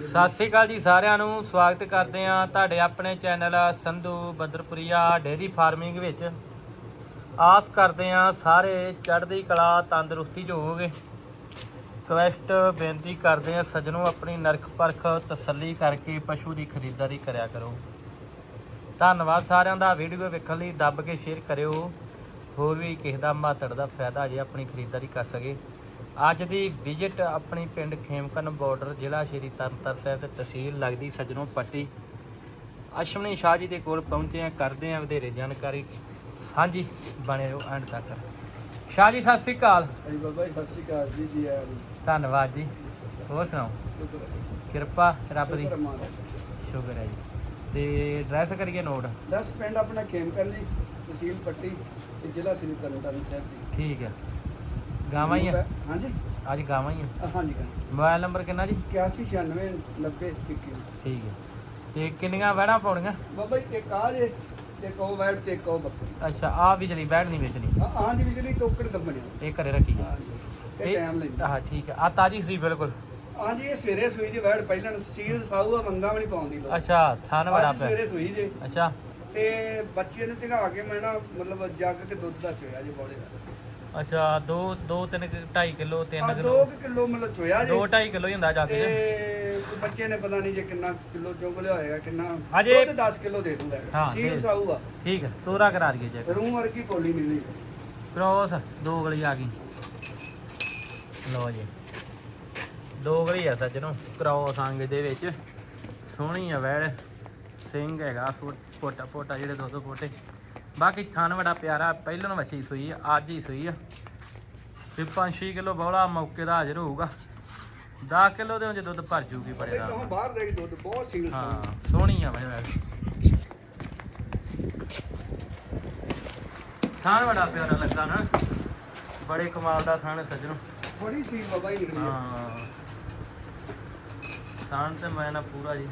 ਸਤਿ ਸ੍ਰੀ ਅਕਾਲ ਜੀ ਸਾਰਿਆਂ ਨੂੰ, ਸਵਾਗਤ ਕਰਦੇ ਆ ਤੁਹਾਡੇ ਆਪਣੇ channel Sandhu Badarpuria dairy farming ਵਿੱਚ। ਆਸ ਕਰਦੇ ਆ ਸਾਰੇ ਚੜ੍ਹਦੀ ਕਲਾ, ਤੰਦਰੁਸਤੀ 'ਚ ਹੋਵੋਗੇ। ਰਿਕਵੈਸਟ ਬੇਨਤੀ ਕਰਦੇ ਆ ਸੱਜਣੋ ਆਪਣੀ ਨਰਖ ਪਰਖ ਤਸੱਲੀ ਕਰਕੇ ਪਸ਼ੂ ਦੀ ਖਰੀਦਦਾਰੀ ਕਰਿਆ ਕਰੋ। ਧੰਨਵਾਦ ਸਾਰਿਆਂ ਦਾ, ਵੀਡੀਓ ਵੇਖਣ ਲਈ ਦੱਬ ਕੇ ਸ਼ੇਅਰ ਕਰਿਓ। ਹੋਰ ਵੀ ਕਿਸੇ ਦਾ ਮਾਤੜ ਦਾ ਫਾਇਦਾ ਜੇ ਆਪਣੀ ਖਰੀਦਦਾਰੀ ਕਰ ਸਕੇ। ਅੱਜ ਦੀ ਵਿਜ਼ਿਟ ਆਪਣੀ ਪਿੰਡ ਖੇਮਕਨ ਬਾਰਡਰ ਜ਼ਿਲ੍ਹਾ ਸ਼੍ਰੀ ਤਰਨਤਾਰਨ ਸਾਹਿਬ ਤੇ ਤਹਿਸੀਲ ਲੱਗਦੀ ਸੱਜਣੋਂ ਪੱਟੀ। ਅਸ਼ਵਨੀ ਸ਼ਾਹ ਜੀ ਦੇ ਕੋਲ ਪਹੁੰਚੇ ਆ ਕਰਦੇ ਆ ਵਧੇਰੇ ਜਾਣਕਾਰੀ। ਸਾਂਝੀ ਬਣੇ ਰਹੋ ਐਂਡ ਤੱਕ। ਸ਼ਾਹ ਜੀ ਸਤਿ ਸ੍ਰੀ ਅਕਾਲ। ਹਾਂਜੀ ਬਾਬਾ ਜੀ ਸਤਿ ਸ਼੍ਰੀ ਅਕਾਲ ਜੀ ਜੀ ਆਇਆਂ ਨੂੰ। ਧੰਨਵਾਦ ਜੀ। ਹੋਰ ਸੁਣਾਓ? ਕਿਰਪਾ ਰੱਬ ਦੀ। ਸ਼ੁਕਰ ਹੈ ਜੀ। ਤੇ ਐਡਰੈਸ ਕਰੀਏ ਨੋਟ। ਦਸ ਪਿੰਡ ਆਪਣਾ ਖੇਮਕਰ ਜੀ ਤਹਿਸੀਲ ਪੱਟੀ ਤੇ ਜ਼ਿਲ੍ਹਾ ਸ੍ਰੀ ਤਰਨਤਾਰਨ ਸਾਹਿਬ ਜੀ। ਠੀਕ ਹੈ। ਗਾਵਾਂ ਹੀ ਆ? ਹਾਂਜੀ। ਅੱਜ ਗਾਵਾਂ ਹੀ ਆ? ਅ, ਹਾਂਜੀ ਹਾਂ ਮੋਬਾਈਲ ਨੰਬਰ ਕਿੰਨਾ ਜੀ? 8196 90 21 ਠੀਕ ਹੈ। ਤੇ ਕਿੰਨੀਆਂ ਵਹਿਣਾ ਪਾਉਣੀਆਂ? ਬਾਬਾ ਜੀ ਇੱਕ ਆ ਜੇ ਇੱਕ ਉਹ ਵੈਟ ਤੇ ਉਹ ਬੱਕਰੀ। ਅੱਛਾ ਆ ਬਿਜਲੀ ਬੈਠ ਨਹੀਂ ਵੇਚਣੀ। ਹਾਂ ਹਾਂ ਜੀ ਬਿਜਲੀ ਟੋਕੜ ਦੱਬਣਿਆ ਇਹ ਘਰੇ ਰੱਖੀ ਹੈ ਹਾਂਜੀ ਟਾਈਮ ਲੈਂਦਾ ਹਾਂ ਠੀਕ ਹੈ ਆ ਤਾਜੀ ਸੀ ਬਿਲਕੁਲ। ਹਾਂਜੀ ਇਹ ਸਵੇਰੇ ਸੂਈ ਜੀ ਵੈਟ ਪਹਿਲਾਂ ਸੀਲ ਸਾਊ ਆ ਮੰਗਾ ਵੀ ਨਹੀਂ ਪਾਉਂਦੀ ਲੋਕ। ਅੱਛਾ ਥਣ ਬੜਾ ਅੱਜ ਪਿਆ ਸਵੇਰੇ ਸੂਈ ਜੇ। ਅੱਛਾ। ਤੇ ਬੱਚੇ ਨੂੰ ਝਗਾ ਕੇ ਮੈਂ ਨਾ ਮਤਲਬ ਜੱਗ ਕੇ ਦੁੱਧ ਦਾ ਚੋਇਆ ਜੀ ਬੋਲੇ ਦਾ। ਅੱਛਾ 2 2 3 2.5 ਕਿਲੋ 3 ਆ ਕਿਲੋ। 2 ਕਿਲੋ ਮਤਲਬ ਚੋਇਆ ਜੀ। 2 2.5 ਕਿਲੋ ਹੀ ਹੁੰਦਾ ਜਾ ਕੇ। ਤੇ ਬੱਚੇ ਨੇ ਪਤਾ ਨਹੀਂ ਜੇ ਕਿੰਨਾ ਕਿਲੋ ਚੁੱਕ ਲਿਆ ਹੋਏਗਾ ਕਿੰਨਾ ਦੁੱਧ 10 ਕਿਲੋ ਦੇ ਦੂੰਗਾ ਹਾਂ, ਸੀਲ ਦੇ। ਸਾਊ ਆ। ਠੀਕ ਹੈ ਤੋਰਾ ਕਰਾ ਦਈਏ ਚੈੱਕ ਰੂਮ ਵਰਗੀ ਪੋਲੀ ਮਿਲਣੀ ਕ੍ਰੋਸ ਦੋ ਗਲੀ ਆ ਗਈ। ਲਓ ਜੀ। ਦੋ ਗਲੀ ਆ ਸੱਜਣੋ ਕ੍ਰੋਸ ਅੰਗ ਦੇ ਵਿੱਚ। ਸੋਹਣੀ ਆ ਵੈੜ। ਸਿੰਘ ਹੈਗਾ ਫੁੱਟ- ਪੋਟਾ ਪੋਟਾ ਜਿਹੜੇ ਦੋ ਦੋ ਪੋਟੇ ਬਾਕੀ ਥਣ ਬੜਾ ਪਿਆਰਾ ਪਹਿਲਾਂ ਵਛੀ ਸੂਈ ਆ ਅੱਜ ਹੀ ਸੂਈ ਆ। ਤੇ 5-6 ਕਿਲੋ ਬੌਲਾ ਮੌਕੇ ਦਾ ਹਾਜ਼ਰ ਹੋਊਗਾ। 10 ਕਿਲੋ ਦੇ ਵਿੱਚ ਦੁੱਧ ਭਰ ਜੂਗੀ ਬੜੇ ਦਾ ਬਾਹਰ ਦੇ ਦੁੱਧ ਬਹੁਤ ਸੀਲ ਹਾਂ ਸੋਹਣੀ। ਆ ਵੈੜ ਥਣ ਬੜਾ ਪਿਆਰਾ ਲੱਗਾ ਨਾ। ਬੜੇ ਕਮਾਲ ਦਾ ਥਣ ਸੱਜਣੋ। ਬੜੀ ਸੀਲ ਬਾਬਾ ਹੀ ਨਿਕਲੀ। ਹਾਂ। ਥਣ ਤੇ ਮੈਂ ਨਾ ਪੂਰਾ ਜੀ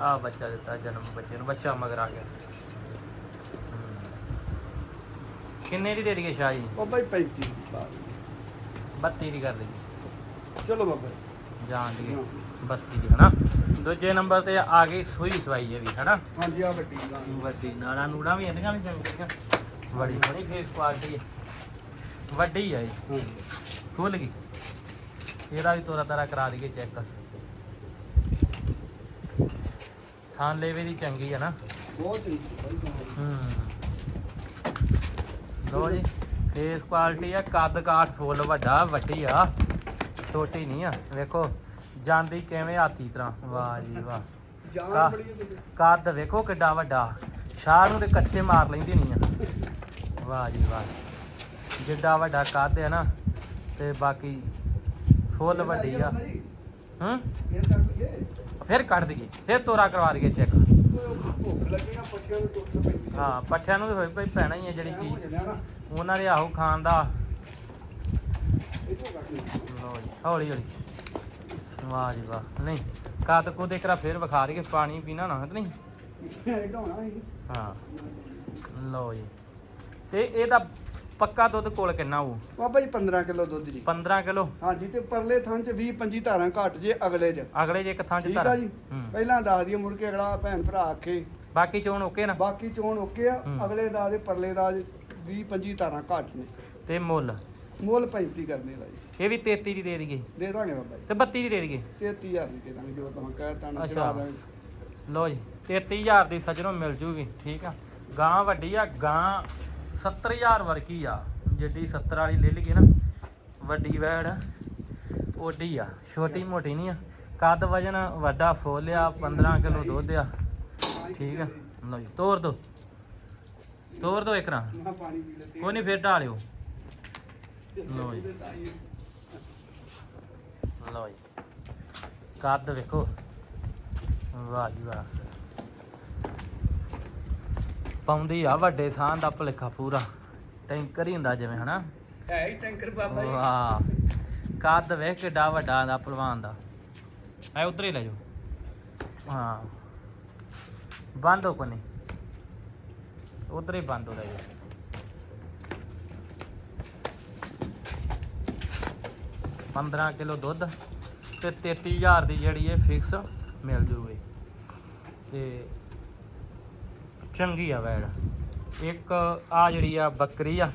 ਆ ਬੱਚਾ ਦਿੱਤਾ ਜਨਮ ਬੱਚੇ ਨੂੰ ਬੱਚਾ ਮਗਰ ਆ ਗਿਆ। ਕਿੰਨੇ ਦੀ ਦੇ ਦਈਏ ਸ਼ਾਹ ਜੀ? ਬਾਬਾ ਹੀ 35 ਬਾਅਦ 32 ਦੀ ਕਰ ਦਈਏ। ਚਲੋ ਬਾਬਾ ਜੀ। ਜਾਣ ਦੀ ਹਾਂ। 32 ਦੀ ਹਨਾ? ਦੂਜੇ ਨੰਬਰ ਤੇ ਆ ਗਈ ਸੂਈ ਸਵਾਈ ਹੈ ਵੀ ਹਨਾ? ਹਾਂਜੀ ਆ ਵੱਡੀ ਗਾਂ ਵੱਡੀ ਨਾੜਾ ਨੂੜਾ ਵੀ ਇਹਦੀਆਂ ਵੀ ਚੰਗੀਆਂ ਬੜੀ ਬੜੀ ਫੇਸ ਕੁਆਲਿਟੀ ਹੈ। ਵੱਡੀ ਹੈ ਇਹ। ਖੁੱਲ ਗਈ। ਇਹਦਾ ਵੀ ਤੋਰਾ ਤਾਰਾ ਕਰਾ ਦਈਏ ਚੈੱਕ ਥਾਂ ਲੇਵੇ ਦੀ ਚੰਗੀ ਹੈ ਨਾ। ਬਹੁਤ ਚੰਗੀ ਬਾਈ ਗਾਂ। ਹੂੰ। ਲੋ ਜੀ ਫੇਸ ਕੁਆਲਿਟੀ ਆ ਕੱਦ ਕਾਠ ਫੁੱਲ ਵੱਡਾ ਵੱਡੀ ਆ ਛੋਟੀ ਨਹੀਂ ਆ। ਵੇਖੋ ਜਾਂਦੀ ਕਿਵੇਂ ਹਾਥੀ ਤਰ੍ਹਾਂ? ਵਾਹ ਜੀ ਵਾਹ। ਜਾਨ ਬੜੀ ਕੱਦ ਵੇਖੋ ਕਿੱਡਾ ਵੱਡਾ। ਸ਼ਾਹ ਨੂੰ ਤੇ ਕੱਛੇ ਮਾਰ ਲੈਂਦੀ ਨਹੀਂ ਆ। ਵਾਹ ਜੀ ਵਾਹ। ਜਿੱਡਾ ਵੱਡਾ ਕੱਦ ਹੈ ਨਾ ਤੇ ਬਾਕੀ ਫੁੱਲ ਵੱਡੀ ਆ। ਹੂੰ? ਫਿਰ ਕੱਢ ਦਈਏ। ਫਿਰ ਤੋਰਾ ਕਰਵਾ ਦਈਏ ਚੈੱਕ। ਭੁੱਖ ਲੱਗੀ ਨਾ ਪੱਠਿਆਂ ਨੂੰ ਟੁੱਟ ਪੈਂਦੀ ਹਾਂ ਪੱਠਿਆਂ ਨੂੰ ਵੀ ਹੋਈ ਪਈ ਪੈਣਾ ਹੀ ਆ ਜਿਹੜੀ ਹੋ ਚੀਜ਼। ਉਹਨਾਂ ਦੇ ਆਹੋ ਖਾਣ ਦਾ। ਤੋਂ ਲਓ ਜੀ ਹੌਲੀ ਹੌਲੀ। ਵਾਹ ਜੀ ਵਾਹ। ਨਹੀਂ ਕੱਦ ਕੋ ਦੇ ਕਰਾ ਫਿਰ ਵਿਖਾ ਦਈਏ ਪਾਣੀ ਪੀਣਾ ਨਾ ਤੇ ਨਹੀਂ? ਹਾਂ। ਲਓ ਜੀ। ਤੇ ਇਹਦਾ ਪੱਕਾ ਦੁੱਧ ਕੋਲ ਕਿੰਨਾ ਹੋਊ? ਬਾਬਾ ਜੀ 15 ਕਿਲੋ ਦੁੱਧ ਜੀ। 15 ਕਿਲੋ? ਹਾਂਜੀ ਤੇ ਪਰਲੇ ਥਾਂ ਚ 20 25 ਧਾਰਾਂ ਘੱਟ ਜੇ ਅਗਲੇ ਚ। ਅਗਲੇ ਜੇ ਇੱਕ ਥਾਂ ਚ ਠੀਕ ਧਰ। ਆ ਜੀ। ਪਹਿਲਾਂ ਦੱਸ ਦਈਏ ਮੁੜ ਕੇ ਅਗਲਾ ਭੈਣ ਭਰਾ ਆਖੇ। ਬਾਕੀ ਚੋਣ ਓਕੇ ਨਾ? ਬਾਕੀ ਚੋਣ ਓਕੇ ਆ। ਹੂੰ। ਅਗਲੇ ਦਾ ਦੇ ਪਰਲੇ ਦਾ 20 25 ਧਾਰਾਂ ਘੱਟ ਨੇ। ਤੇ ਮੁੱਲ? ਮੁੱਲ 35 ਕਰਨੇ ਦਾ ਜੀ। ਇਹ ਵੀ 33 ਦੀ ਦੇ ਦਈਏ। ਦੇ ਦਾਂਗੇ ਬਾਬਾ ਜੀ। ਤੇ 32 ਦੀ ਦੇ ਦਈਏ। 33000 ਦੀ ਦਾਂਗੇ ਜੋ ਤੁਹਾਨੂੰ ਕਹਿ ਤਾ ਨਾ ਅੱਛਾ। ਚੜਾ ਦਾਂਗੇ। ਲਓ ਜੀ 33000 ਦੀ ਸੱਜਣੋਂ ਮਿਲ ਜੂਗੀ ਠੀਕ ਆ। ਗਾਂ ਵੱਡੀ ਆ ਗਾਂ 70000 ਵਰਗੀ ਆ। ਜਿੱਡੀ 70 ਵਾਲੀ ਲੈ ਲਈਏ ਨਾ ਵੱਡੀ ਵੈੜ ਆ, ਓਡੀ ਆ ਛੋਟੀ ਮੋਟੀ ਨਹੀਂ ਆ। ਕੱਦ ਵਜਨ ਵੱਡਾ ਫੁੱਲ ਆ 15 ਕਿਲੋ ਦੁੱਧ ਆ। ਠੀਕ ਆ। ਲਓ ਜੀ ਤੋਰ ਦੋ। ਤੋਰ ਦੋ ਇੱਕ ਮੈਂ ਪਾਣੀ ਪੀ ਲੈਤੇ ਕੋਈ ਨਹੀਂ ਫੇਰ ਢਾਲਿਓ ਲਓ ਜੀ। ਲਓ ਜੀ। ਕੱਦ ਵੇਖੋ। ਵਾਹ ਜੀ ਵਾਹ। ਪਾਉਂਦੀ ਆ ਵੱਡੇ ਸਾਹ ਦਾ ਭਲੇਖਾ ਪੂਰਾ। ਟੈਂਕਰ ਹੀ ਹੁੰਦਾ ਜਿਵੇਂ ਹਨਾ? ਹੈ ਹੀ ਟੈਂਕਰ ਬਾਬਾ ਜੀ। ਵਾਹ। ਕੱਦ ਵੇਖ ਕਿੱਡਾ ਵੱਡਾ ਦਾ ਪਹਿਲਵਾਨ ਦਾ। ਐ ਉਧਰ ਹੀ ਲੈ ਜਾਓ। ਹਾਂ। ਬੰਦ ਹੋ ਕੋਨੇ। ਉਧਰ ਹੀ ਬੰਦ ਹੋ ਰਿਹਾ ਜੀ 15 ਕਿਲੋ ਦੁੱਧ ਤੇ 33000 ਦੀ ਜਿਹੜੀ ਇਹ ਫਿਕਸ ਮਿਲ ਜੂਗੀ। ਤੇ ਚੰਗੀ ਆ ਵੈੜ। ਇੱਕ ਆ ਜਿਹੜੀ ਆ ਬੱਕਰੀ ਆ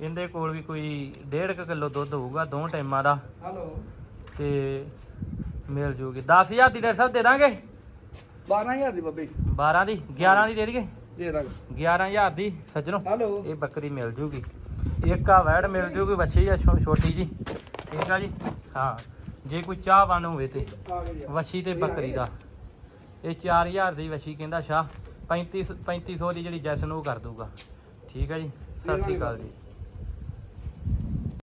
ਇਹਦੇ ਕੋਲ ਵੀ ਕੋਈ 1.5 ਕਿਲੋ ਦੁੱਧ ਹੋਊਗਾ ਦੋ ਟਾਈਮਾਂ ਦਾ। ਹਲੋ। ਤੇ ਮਿਲ ਜੂਗੀ। 10000 ਦੀ ਡਾਕਟਰ ਸਾਹਿਬ ਦੇ ਦਾਂਗੇ? 12000 ਦੀ ਬੱਬੀ। 12 ਦੀ? 11 ਦੀ ਦੇ ਦਈਏ? ਦੇ ਦਾਂਗੇ। 11000 ਦੀ ਸੱਜਣੋ। ਹਲੋ। ਇਹ ਬੱਕਰੀ ਮਿਲ ਜੂਗੀ। ਇੱਕ ਆ ਵੈੜ ਮਿਲ ਜੂਗੀ ਵੱਛੀ ਆ ਛੋਟੀ ਜੀ। ਠੀਕ ਆ ਜੀ? ਹਾਂ। ਜੇ ਕੋਈ ਚਾਹਵਾਨ ਹੋਵੇ ਤੇ। ਵੱਛੀ ਤੇ ਬੱਕਰੀ ਦਾ। ਇਹ 4000 ਦੀ ਵੱਛੀ ਕਹਿੰਦਾ ਸ਼ਾਹ। 35 3500 ਦੀ ਜਿਹੜੀ ਜੈਸਨ ਉਹ ਕਰ ਦੂਗਾ ਠੀਕ ਹੈ ਜੀ? ਸਤਿ ਸ੍ਰੀ ਅਕਾਲ ਜੀ।